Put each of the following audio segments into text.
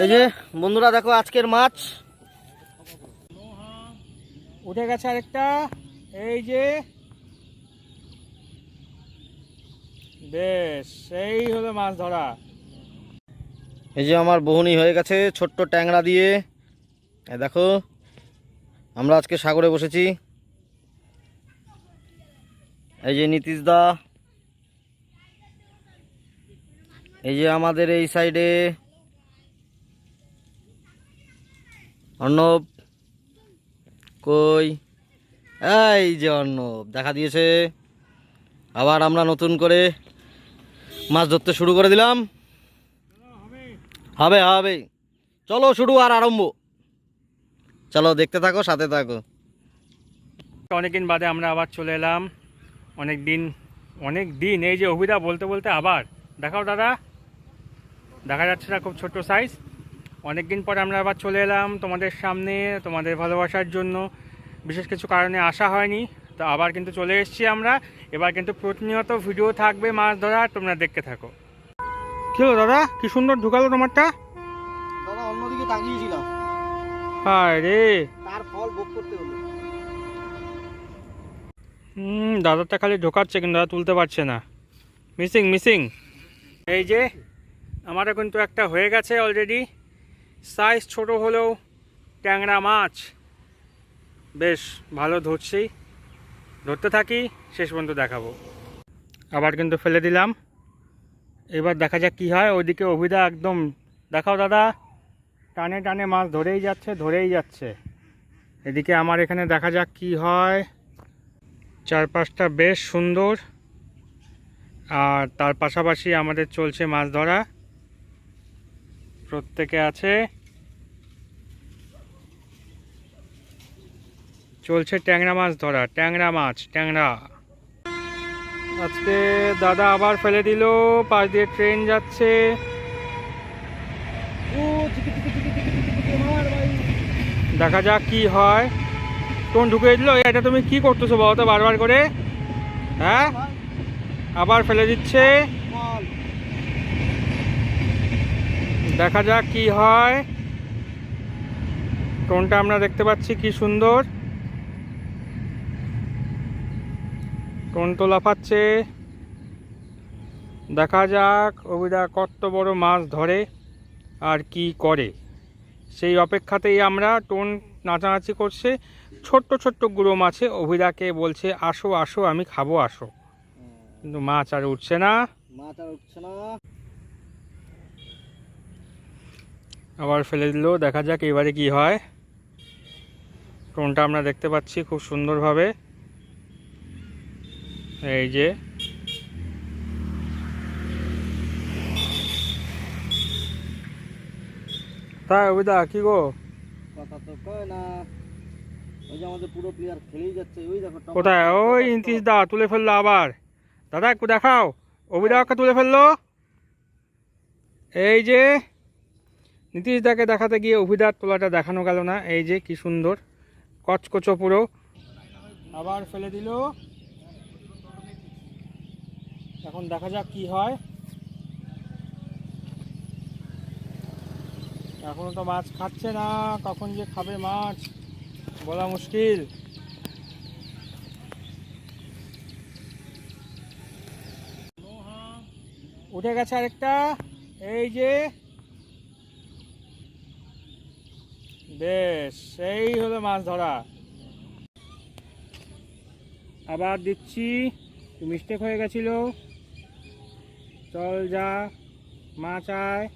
এই যে, বন্ধুরা, দেখো আজকের মাছ। উঠে গেছে আরেকটা। এই যে। বেশ সেই হলো মাছ ধরা। এই যে আমার বহনি হয়ে গেছে ছোট্ট ট্যাংরা দিয়ে। দেখো, আমরা আজকে সাগরে বসেছি। এই যে নীতিশ দা। এই যে আমাদের এই সাইডে অর্ণব, কই? এই যে অর্ণব, দেখা দিয়েছে। আবার আমরা নতুন করে মাছ ধরতে শুরু করে দিলাম। হবে হবে। চলো শুরু আর আরম্ভ। চলো, দেখতে থাকো, সাথে থাকো। অনেকদিন বাদে আমরা আবার চলে এলাম। অনেক দিন অনেক দিন এই যে অভিদা বলতে বলতে আবার। দেখাও দাদা। দেখা যাচ্ছে না খুব ছোট সাইজ অনেক দিন পরে আমরা আবার চলে এলাম তোমাদের সামনে তোমাদের ভালোবাসার জন্য। বিশেষ কিছু কারণে আসা হয়নি তো আবার কিন্তু চলে এসেছি আমরা। এবার কিন্তু প্রতিনিয়ত ভিডিও থাকবে মাছ ধরা তোমরা দেখতে থাকো। কী হলো দাদা? কি সুন্দর ঢুকালো তোমারটা? দাদা অন্যদিকে তাকিয়েছিলাম। হায় রে তার ফল ভোগ করতে হলো। হুম দাদাটা খালি ঢোকাচ্ছে কিন্তু দাদা তুলতে পারছে না। Missing missing. এই যে আমারও কিন্তু একটা হয়ে গেছে অলরেডি সাইজ ছোট হলেও ট্যাংরা মাছ বেশ ভালো ধরছি। ধরতে থাকি, শেষ পর্যন্ত দেখাবো। আবার কিন্তু ফেলে দিলাম। এবার দেখা যাক কী হয়। ওইদিকে অভিদা একদম, দেখাও দাদা, টানে টানে মাছ ধরেই যাচ্ছে ধরেই যাচ্ছে। এদিকে আমার এখানে দেখা যাক কি হয়। চারপাশটা বেশ সুন্দর। আর তার পাশাপাশি আমাদের চলছে মাছ ধরা। প্রত্যেকে আছে। চলছে ট্যাংরা মাছ ধরা, ট্যাংরা মাছ, ট্যাংরা। আজকে দাদা আবার ফেলে দিল, পাশ দিয়ে ট্রেন যাচ্ছে। দেখা যাক কি হয়। কোন ঢুকে দিল এটা তুমি কি করতেছো বলো তো বারবার করে? হ্যাঁ? আবার ফেলে দিচ্ছে। দেখা যাক কি হয়। টোনটা আমরা দেখতে পাচ্ছি কি সুন্দর। টোন তো লাফাচ্ছে দেখা যাক, অভিদা কত বড় মাছ ধরে আর কি করে। সেই অপেক্ষাতেই আমরা টোন নাচানাচি করছে। ছোট্ট ছোট্ট গুঁড়ো মাছে অভিদাকে বলছে, আসো আসো, আমি খাব, আসো। কিন্তু মাছ আর উঠছে না। মাছ আর উঠছে না। আবার ফেলে দিল। দেখা যাক এবারে কি হয়। টোনটা আমরা দেখতে পাচ্ছি খুব সুন্দরভাবে। এই যে। তাই অভিদা কি গো? কথা তো কয় না। ওই যে আমাদের পুরো প্লেয়ার খেলেই যাচ্ছে। ওই দেখো কোথায়? ওই ইন্তিস দা তুলে ফেলল আবার। দাদা একটু দেখাও। অভিদাকে তুলে ফেলল। এই যে। নীতিশ দাকে দেখাতে গিয়ে অভিদার তোলাটা দেখানো গেল না। এই যে কি সুন্দর। কচকচো পুরো। আবার ফেলে দিল। এখন দেখা যাক কি হয়। এখনও তো মাছ খাচ্ছে না। কখন যে খাবে মাছ, বলা মুশকিল। উঠে গেছে আরেকটা। এই যে বেশ সেই হলো মাছ ধরা। আবার দিচ্ছি মিস্টেক হয়ে গেছিল। চল যা, মাছ আয়।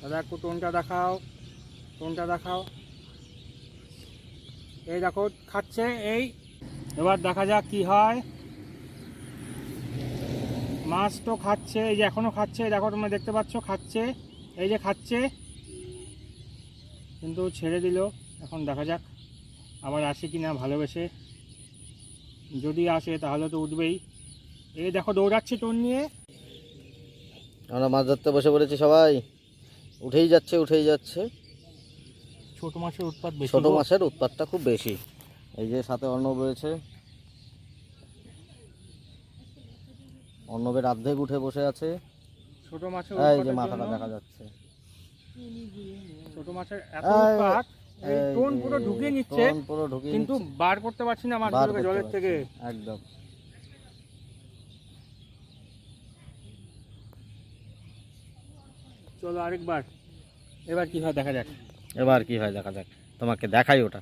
দাদা, একটু টোনটা দেখাও টোনটা দেখাও। এই দেখো, খাচ্ছে, এই এবার দেখা যাক কি হয়। মাছ তো খাচ্ছে এই যে এখনও খাচ্ছে দেখো তোমরা দেখতে পাচ্ছ খাচ্ছে এই যে খাচ্ছে। কিন্তু ছেড়ে দিল এখন দেখা যাক আবার আসে কি না ভালোবেসে। যদি আসে তাহলে তো উঠবেই। এই দেখো দৌড়াচ্ছে টোন নিয়ে। আমরা মাছ ধরতে বসে পড়েছি সবাই। উঠেই যাচ্ছে উঠেই যাচ্ছে। ছোট মাছের উৎপাত ছোট মাছের উৎপাতটা খুব বেশি। এই যে সাথে অর্ণব রয়েছে। অর্ণবের অর্ধেক উঠে বসে আছে। ছোট মাছের এই যে মাথাটা দেখা যাচ্ছে। ছোট মাছের এত এই- এই এই টোন পুরো ঢুকিয়ে নিচ্ছে পুরো ঢুকিয়ে কিন্তু বার করতে পারছি না মাছগুলোকে জলের থেকে। একদম। চলো আরেকবার এবার কি হয় দেখা যাক? এবার কি হয় দেখা যাক? তোমাকে দেখাই ওটা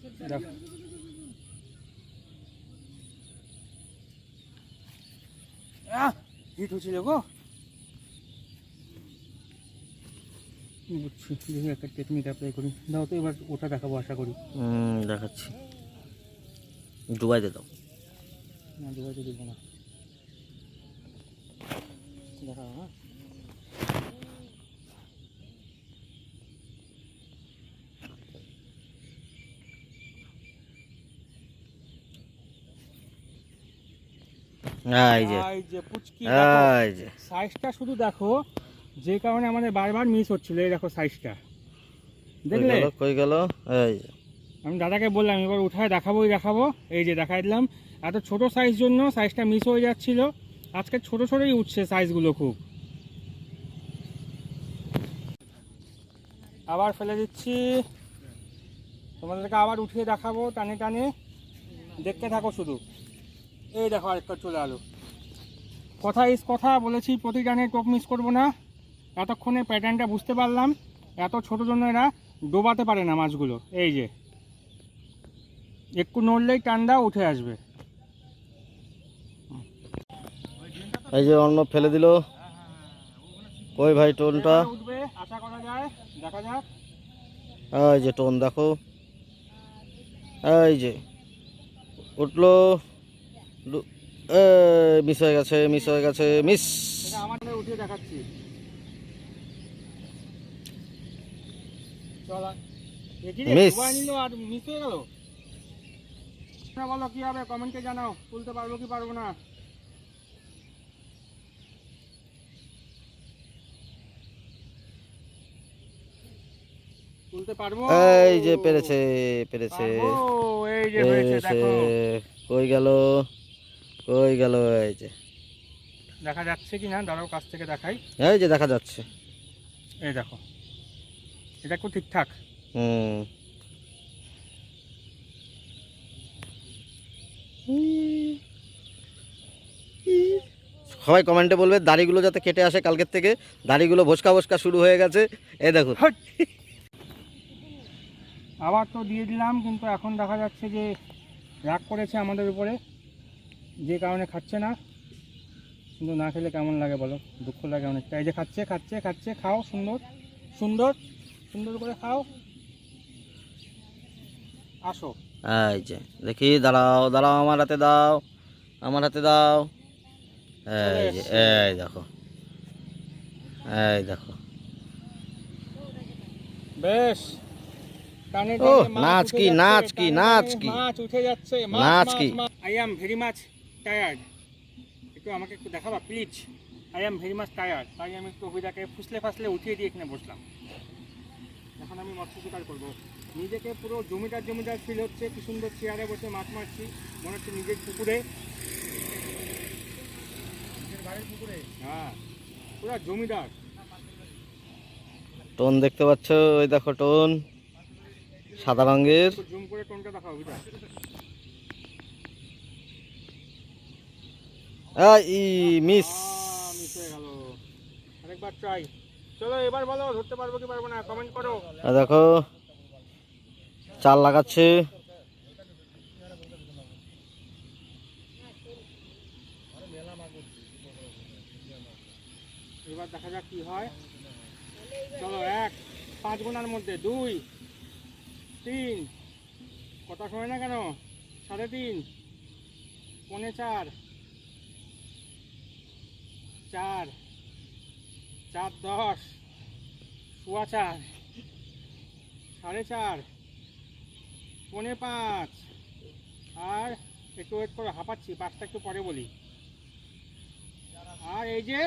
দেখো আহ হিট হচ্ছিল গো। বুঝছি দেখি একটা টেকনিক অ্যাপ্লাই করি। দাও তো এবার ওটা দেখাবো আশা করি। দেখাচ্ছি। ডুবাইতে দাও। না দুবাইতে দিব না। দেখা হ্যাঁ। এই যে। এই যে পুচকি এই যে। সাইজটা শুধু দেখো যে কারণে আমাদের বারবার মিস হচ্ছিল এই দেখো সাইজটা কই দেখলে? কই গেল? এই আমি দাদাকে বললাম এবার উঠায় দেখাবোই দেখাবো। এই যে দেখাই দিলাম এত ছোট সাইজ জন্য সাইজটা মিস হয়ে যাচ্ছিল। আজকে ছোট ছোটই উঠছে সাইজগুলো খুব। আবার ফেলে দিচ্ছি। তোমাদেরকে আবার উঠিয়ে দেখাবো টানে টানে। দেখতে থাকো শুধু। এই দেখো আরেকটা চলে আলো কথা ইস কথা বলেছি প্রতি টানে টোপ মিস করব না। এতক্ষণে প্যাটার্নটা বুঝতে পারলাম। এত ছোট জন্য এরা ডোবাতে পারে না মাছগুলো। এই যে। একটু নড়লেই টান্ডা উঠে আসবে। এই যে অন্য ফেলে দিল। ওই ভাই টোনটা। আশা করা যায়। দেখা যাক। এই যে টোন দেখো। এই যে। উঠল। মিস হয়ে গেছে মিস হয়ে গেছে মিস এটা দেখাচ্ছি। চল আর। এ কি রে, Miss. ডুবায় নিল আর মিস হয়ে গেল? বলো কি হবে? কমেন্টে জানাও। তুলতে পারব কি পারব না? এই যে পেরেছে পেরেছে। কই গেল? কই গেল এই যে। দেখা যাচ্ছে কি না? দাঁড়াও কাছ থেকে দেখাই। এই যে দেখা যাচ্ছে। এই দেখো। এটা একটু ঠিকঠাক। হুম। সবাই কমেন্টে বলবে দাড়িগুলো যাতে কেটে আসে কালকের থেকে। দাড়িগুলো ভোসকা ভোসকা শুরু হয়ে গেছে। এই হাট! আবার তো দিয়ে দিলাম কিন্তু এখন দেখা যাচ্ছে যে রাগ করেছে আমাদের উপরে। যে কারণে খাচ্ছে না কিন্তু না খেলে কেমন লাগে বলো? দুঃখ লাগে অনেকটা। এই যে খাচ্ছে খাচ্ছে খাচ্ছে খাও সুন্দর সুন্দর সুন্দর করে খাও। আসো। এই যে দেখি দাঁড়াও দাঁড়াও আমার হাতে দাও আমার হাতে দাও। এই যে এই দেখো। এই দেখো। বেশ। মাছ নাচ কি, নাচ কি, নাচ কি। মাছ উঠে যাচ্ছে। নাচ কি। I am very much tired একটু আমাকে একটু দেখাবা please I am very much tired তাই আমি একটু অভিদাকে ফুসলে ফাসলে উঠিয়ে দিয়ে এখানে বসলাম। এখন আমি মৎস্য শিকার করব। নিজেকে পুরো জমিদার জমিদার ফিল হচ্ছে কি সুন্দর চেয়ারে বসে মাছ মারছি। মনে হচ্ছে নিজের পুকুরে। নিজের বাড়ির পুকুরে? হ্যাঁ। পুরো জমিদার। টোন দেখতে পাচ্ছ ওই দেখো টোন। সাদা রঙের। জুম করে টোনটা দেখাও অভিদা এই মিস। চলো এবার বলো ধরতে পারব কি পারব না কমেন্ট করো দেখো, চাল লাগাচ্ছে। এবার দেখা যাক কি হয়। চলো এক, পাঁচ গুণার মধ্যে দুই, তিন। কথা শোনে না কেন? সাড়ে তিন। পৌনে চার। চার চার দশ, সোয়া চার, সাড়ে চার, পৌনে পাঁচ। আর একটু ওয়েট করে, হাঁপাচ্ছি, পাঁচটা একটু পরে বলি। আর এই যে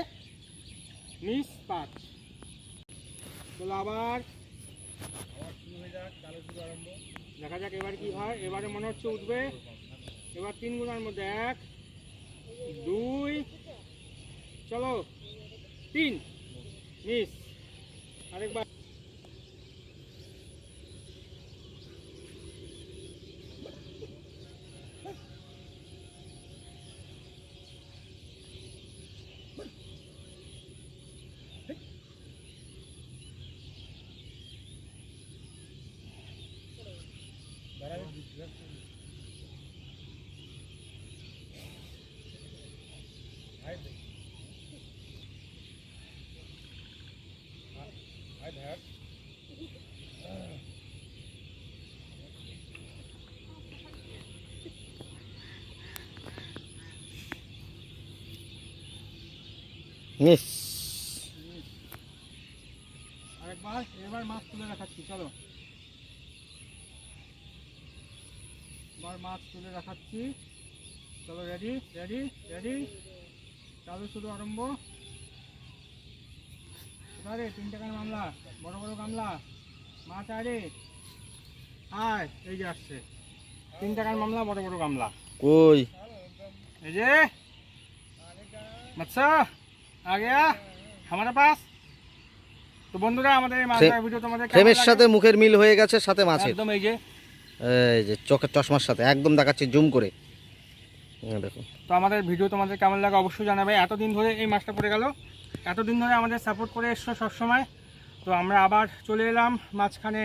মিস পাঁচ। চলো আবার দেখা যাক এবার কি হয়। এবারে মনে হচ্ছে উঠবে। এবার তিন গুণার মধ্যে এক, দুই চলো। তিন। মিস। আরেকবার। মিস আরেকবার এবার মাছ তুলে রাখাচ্ছি চলো। এবার মাছ তুলে রাখাচ্ছি চলো রেডি রেডি রেডি চালু শুরু আরম্ভ। কোথায় রে? তিন টাকার মামলা? বড় বড় গামলা? মাছ আরে আয় এই যে আসছে। তিন টাকার মামলা বড় বড় গামলা? কই? এই যে। আচ্ছা आ गया हमारे पास তো বন্ধুরা আমাদের এই মাছ ফ্রে- ধরার ভিডিও তোমাদের কেমন ফ্রেমের লাগে? সাথে মুখের মিল হয়ে গেছে সাথে মাছের একদম এই যে এই যে চোখের চশমার সাথে একদম দেখাচ্ছি জুম করে এই দেখো তো আমাদের ভিডিও তোমাদের কেমন লাগে অবশ্যই জানাবে এতদিন ধরে এই মাছটা পড়ে গেল এতদিন ধরে আমাদের সাপোর্ট করে এসছো সবসময় তো আমরা আবার চলে এলাম মাঝখানে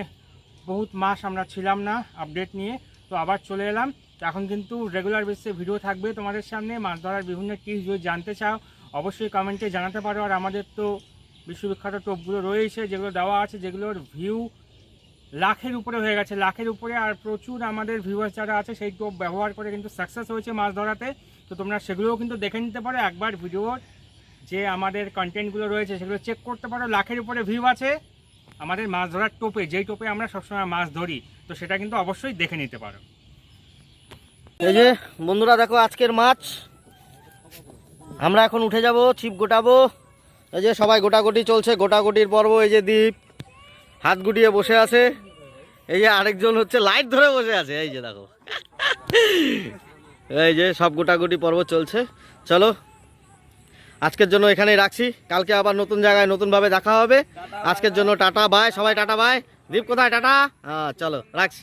বহুত মাস আমরা ছিলাম না আপডেট নিয়ে তো আবার চলে এলাম তো এখন কিন্তু রেগুলার বেসিসে ভিডিও থাকবে তোমাদের সামনে মাছ ধরার বিভিন্ন টিপস যদি জানতে চাও অবশ্যই কমেন্টে জানাতে পারো। আর আমাদের তো বিশ্ববিখ্যাত টোপগুলো রয়েছে, যেগুলো দেওয়া আছে, যেগুলোর ভিউ লাখের উপরে হয়ে গেছে। লাখের উপরে আর প্রচুর আমাদের ভিউয়ার্স যারা আছে, সেই টোপ ব্যবহার করে কিন্তু সাকসেস হয়েছে মাছ ধরাতে। তো তোমরা সেগুলোও কিন্তু দেখে নিতে পারো। একবার ভিডিওর যে আমাদের কন্টেন্টগুলো রয়েছে, সেগুলো চেক করতে পারো। লাখের উপরে ভিউ আছে আমাদের মাছ ধরার টোপে, যেই টোপে আমরা সবসময় মাছ ধরি। তো সেটা কিন্তু অবশ্যই দেখে নিতে পারো। এই যে বন্ধুরা দেখো আজকের মাছ। আমরা এখন উঠে যাব, ছিপ গোটাবো। এই যে সবাই গোটাগুটি চলছে, গোটাগুটির পর্ব, এই যে দ্বীপ হাত গুটিয়ে বসে আছে। এই যে আরেকজন হচ্ছে, লাইট ধরে বসে আছে, এই যে দেখো। এই যে সব গোটাগুটি পর্ব চলছে। চলো, আজকের জন্য এখানেই রাখছি। কালকে আবার নতুন জায়গায় নতুনভাবে দেখা হবে। আজকের জন্য টাটা বাই সবাই টাটা বাই দীপ কোথায়, টাটা? হ্যাঁ চলো, রাখছি।